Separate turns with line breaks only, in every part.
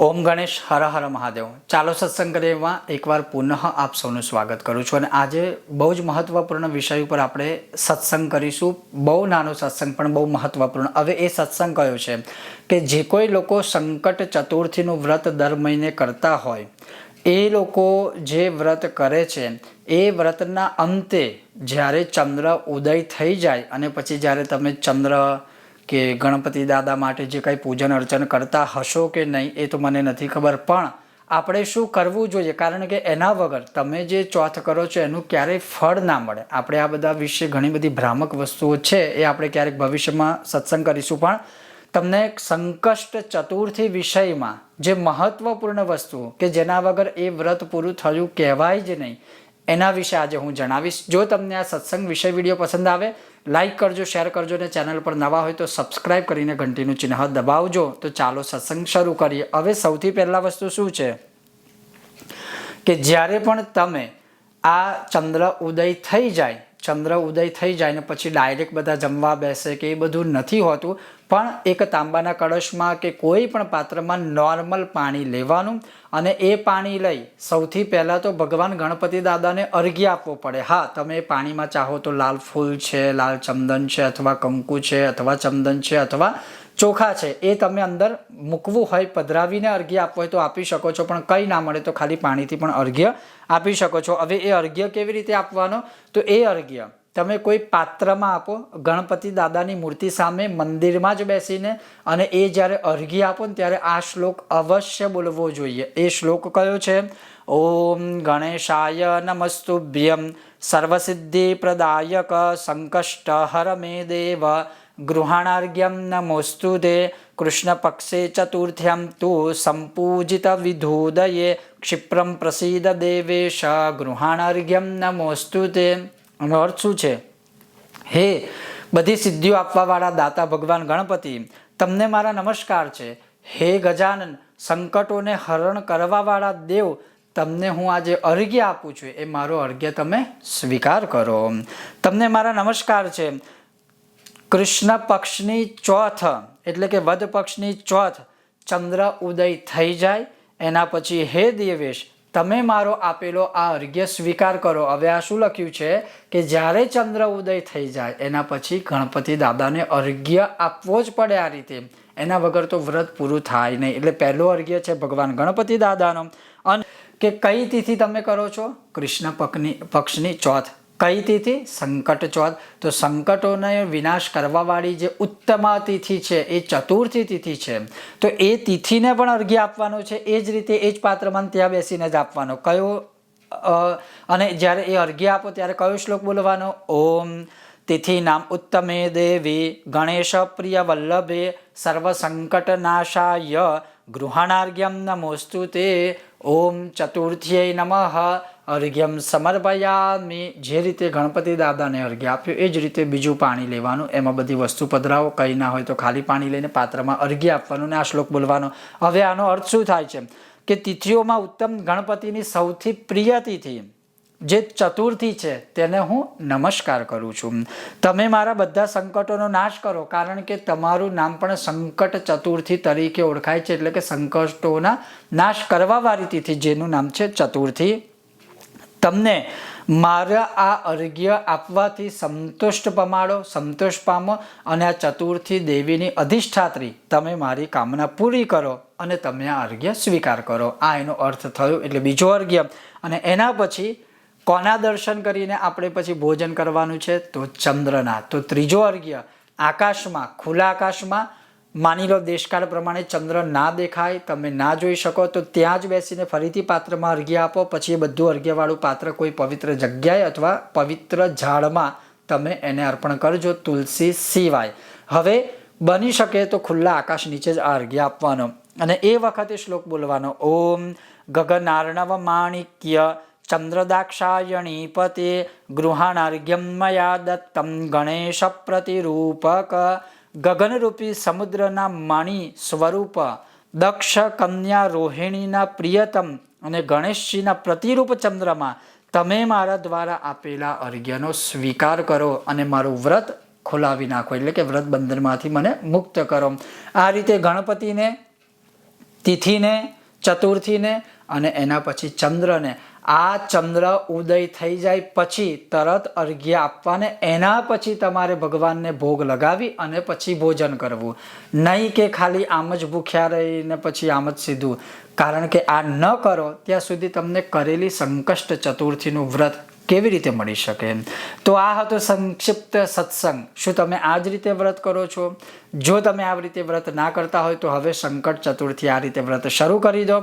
ઓમ ગણેશ, હર હર મહાદેવ. ચાલો સત્સંગ કરીએમાં એકવાર પુનઃ આપ સૌનું સ્વાગત કરું છું. અને આજે બહુ જ મહત્વપૂર્ણ વિષય ઉપર આપણે સત્સંગ કરીશું. બહુ નાનો સત્સંગ, પણ બહુ મહત્વપૂર્ણ. હવે એ સત્સંગ કયો છે? કે જે કોઈ લોકો સંકટ ચતુર્થીનું વ્રત દર મહિને કરતા હોય, એ લોકો જે વ્રત કરે છે, એ વ્રતના અંતે જ્યારે ચંદ્ર ઉદય થઈ જાય અને પછી જ્યારે તમે ચંદ્ર કે ગણપતિ દાદા માટે જે કંઈ પૂજન અર્ચન કરતા હશો કે નહીં એ તો મને નથી ખબર. પણ આપણે શું કરવું જોઈએ? કારણ કે એના વગર તમે જે ચોથ કરો છો, એનું ક્યારેય ફળ ના મળે. આપણે આ બધા વિશે ઘણી બધી ભ્રામક વસ્તુઓ છે, એ આપણે ક્યારેક ભવિષ્યમાં સત્સંગ કરીશું. પણ તમને સંકષ્ટ ચતુર્થી વિષયમાં જે મહત્વપૂર્ણ વસ્તુઓ કે જેના વગર એ વ્રત પૂરું થયું કહેવાય જ નહીં, એના વિશે આજે હું જણાવીશ. જો તમને આ સત્સંગ વિષય વીડિયો પસંદ આવે લાઈક કરજો શેર કરજો અને ચેનલ પર નવા હોય તો સબસ્ક્રાઈબ કરીને ઘંટીનું ચિહ્ન દબાવજો. તો ચાલો સત્સંગ શરૂ કરીએ. હવે સૌથી પહેલાં વસ્તુ શું છે? કે જ્યારે પણ તમે આ ચંદ્ર ઉદય થઈ જાય, ચંદ્ર ઉદય થઈ જાય ને પછી ડાયરેક્ટ બધા જમવા બેસે કે એ બધું નથી હોતું પણ એક તાંબાના કળશમાં કે કોઈ પણ પાત્રમાં નોર્મલ પાણી લેવાનું અને એ પાણી લઈ સૌથી પહેલાં તો ભગવાન ગણપતિ દાદાને અર્ઘ્ય આપવો પડે. હા, તમે પાણીમાં ચાહો તો લાલ ફૂલ છે, લાલ ચંદન છે અથવા કંકુ છે અથવા ચંદન છે અથવા ચોખા છે, એ તમે અંદર મૂકવું હોય, પધરાવીને અર્ઘ્ય આપવું હોય તો આપી શકો છો, પણ કંઈ ના મળે તો ખાલી પાણીથી પણ અર્ઘ્ય આપી શકો છો. હવે એ અર્ઘ્ય કેવી રીતે આપવાનો? તો એ અર્ઘ્ય તમે કોઈ પાત્રમાં આપો, ગણપતિ દાદાની મૂર્તિ સામે મંદિરમાં જ બેસીને અને એ જ્યારે અર્ઘી આપો ને ત્યારે આ શ્લોક અવશ્ય બોલવો જોઈએ. એ શ્લોક કયો છે? ઓમ ગણેશાય નમસ્તુભ્યમ સર્વસિદ્ધિ પ્રદાયક સંકષ્ટ હર મે દેવ ગૃહાણાર્ઘ્યમ નમોસ્તુ દે કૃષ્ણ પક્ષે ચતુર્થ્યમ તુ સંપૂજિત વિધુદયે ક્ષિપ્રમ પ્રસીદ દેવેશ ગૃહાણાર્ઘ્યમ નમોસ્તુ તે એનો અર્થ શું છે? હે, બધી સિદ્ધિઓ આપવાવાળા દાતા ભગવાન ગણપતિ, તમને મારા નમસ્કાર છે. હે ગજાનન, સંકટોને હરણ કરવાવાળા દેવ, તમને હું આજે અર્ઘ્ય આપું છું. એ મારો અર્ઘ્ય તમે સ્વીકાર કરો. તમને મારા નમસ્કાર છે. કૃષ્ણ પક્ષની ચોથ, એટલે કે વધ પક્ષની ચોથ, ચંદ્ર ઉદય થઈ જાય. એના પછી હે દેવેશ તમે મારો આપેલો આ અર્ઘ્ય સ્વીકાર કરો. હવે આ શું લખ્યું છે કે જ્યારે ચંદ્ર ઉદય થઈ જાય, એના પછી ગણપતિ દાદાને અર્ઘ્ય આપવો જ પડે આ રીતે. એના વગર તો વ્રત પૂરું થાય નહીં. એટલે પહેલો અર્ઘ્ય છે ભગવાન ગણપતિ દાદાનો. અને કે કઈ તિથિ તમે કરો છો? કૃષ્ણ પક્ષની પક્ષની ચોથ. કઈ તિથિ? સંકટ ચોથ તો સંકટોને વિનાશ કરવાવાળી જે ઉત્તમા તિથિ છે, એ ચતુર્થી તિથિ છે. તો એ તિથિને પણ અર્ઘ્ય આપવાનો છે. એ જ રીતે એ જ પાત્રમાં ત્યાં બેસીને જ આપવાનો. કયો અને જ્યારે એ અર્ઘ્ય આપો ત્યારે કયો શ્લોક બોલવાનો? ઓમ તિથિ નામ ઉત્તમે દેવી ગણેશ પ્રિય વલ્લભે સર્વ સંકટ નાશાય ગૃહાણાર્ઘ્યમ નમોસ્તુ તે ઓમ ચતુર્થ્યય નમઃ. અર્ઘ્યમ સમર્પયામિ. જે રીતે ગણપતિ દાદાને અર્ઘ્ય આપ્યું, એ જ રીતે બીજું પાણી લેવાનું. એમાં બધી વસ્તુ પધરાવો, કંઈ ના હોય તો ખાલી પાણી લઈને પાત્રમાં અર્ઘ્ય આપવાનું ને આ શ્લોક બોલવાનો. હવે આનો અર્થ શું થાય છે? કે તિથિઓમાં ઉત્તમ ગણપતિની સૌથી પ્રિય તિથિ. જે ચતુર્થી છે, તેને હું નમસ્કાર કરું છું. તમે મારા બધા સંકટોનો નાશ કરો, કારણ કે તમારું નામ પણ સંકટ ચતુર્થી તરીકે ઓળખાય છે, એટલે કે સંકટોના નાશ કરવાવાળી તિથિ, જેનું નામ છે ચતુર્થી. તમને મારા આ અર્ઘ્ય આપવાથી સંતુષ્ટ પમાડો સંતોષ પામો, અને આ ચતુર્થી દેવીની અધિષ્ઠાત્રી, તમે મારી કામના પૂરી કરો, અને તમે આ અર્ઘ્ય સ્વીકાર કરો. આ એનો અર્થ થયો, એટલે બીજો અર્ઘ્ય. અને એના પછી કોના દર્શન કરીને આપણે પછી ભોજન કરવાનું છે? તો ચંદ્રના. તો ત્રીજો અર્ઘ્ય, આકાશમાં, ખુલ્લા આકાશમાં, માની લો દેશકાળ પ્રમાણે ચંદ્ર ના દેખાય, તમે ના જોઈ શકો, તો ત્યાં જ બેસીને ફરીથી પાત્રમાં અર્ઘ્ય આપો, પછી એ બધું અર્ઘ્યવાળું પાત્ર કોઈ પવિત્ર જગ્યાએ અથવા પવિત્ર ઝાડમાં તમે એને અર્પણ કરજો તુલસી સિવાય. હવે બની શકે તો ખુલ્લા આકાશ નીચે જ આ અર્ઘ્ય આપવાનો. અને એ વખતે શ્લોક બોલવાનો. ઓમ ગગનાર્ણવ માણિક્ય ગૃહાણાર્ઘ્યમ મયા દત્તમ ગણેશ પ્રતિરૂપક ગગનરૂપી સમુદ્રના માણી સ્વરૂપ દક્ષ કન્યા રોહિણીના પ્રિયતમ અને ગણેશજીના પ્રતિરૂપ ચંદ્રમાં તમે મારા દ્વારા આપેલા અર્ઘ્યનો સ્વીકાર કરો અને મારું વ્રત ખોલાવી નાખો. એટલે કે વ્રત બંધનમાંથી મને મુક્ત કરો. આ રીતે ગણપતિને, તિથિને, ચતુર્થીને અને એના પછી ચંદ્રને આ ચંદ્ર ઉદય થઈ જાય પછી તરત અર્ઘ્ય આપવાને, એના પછી તમારે ભગવાનને ભોગ લગાવી અને પછી ભોજન કરવું. નહીં કે ખાલી આમ જ ભૂખ્યા રહીને પછી આમ જ સીધું. કારણ કે આ ન કરો, ત્યાં સુધી તમને કરેલી સંકષ્ટ ચતુર્થીનું વ્રત કેવી રીતે મળી શકે તો આ હતો સંક્ષિપ્ત સત્સંગ. શું તમે આ જ રીતે વ્રત કરો છો? જો તમે આ રીતે વ્રત ના કરતા હોય તો હવે સંકટ ચતુર્થી આ રીતે વ્રત શરૂ કરી દો.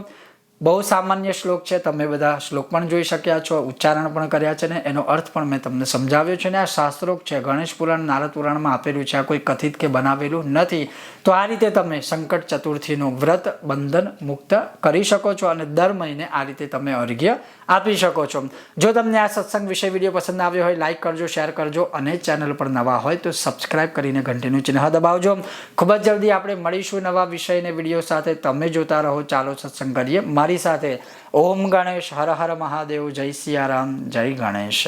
બહુ સામાન્ય શ્લોક છે, તમે બધા શ્લોક પણ જોઈ શક્યા છો, ઉચ્ચારણ પણ કર્યા છે ને, એનો અર્થ પણ મેં તમને સમજાવ્યો છે ને, આ શાસ્ત્રોક છે, ગણેશ પુરાણ, નારદ પુરાણમાં આપેલું છે, આ કોઈ કથિત કે બનાવેલું નથી. તો આ રીતે તમે સંકટ ચતુર્થીનું વ્રત બંધન મુક્ત કરી શકો છો અને દર મહિને આ રીતે તમે અર્ઘ્ય આપી શકો છો. જો તમને આ સત્સંગ વિશે વીડિયો પસંદ આવ્યો હોય લાઇક કરજો શેર કરજો અને ચેનલ પર નવા હોય તો સબસ્ક્રાઇબ કરીને ઘંટીનું ચિહ્ન દબાવજો. ખૂબ જ જલ્દી આપણે મળીશું નવા વિષયને વીડિયો સાથે. તમે જોતા રહો, ચાલો સત્સંગ કરીએ. મારી સાથે. ઓમ ગણેશ હર હર મહાદેવ જય સિયારામ જય ગણેશ.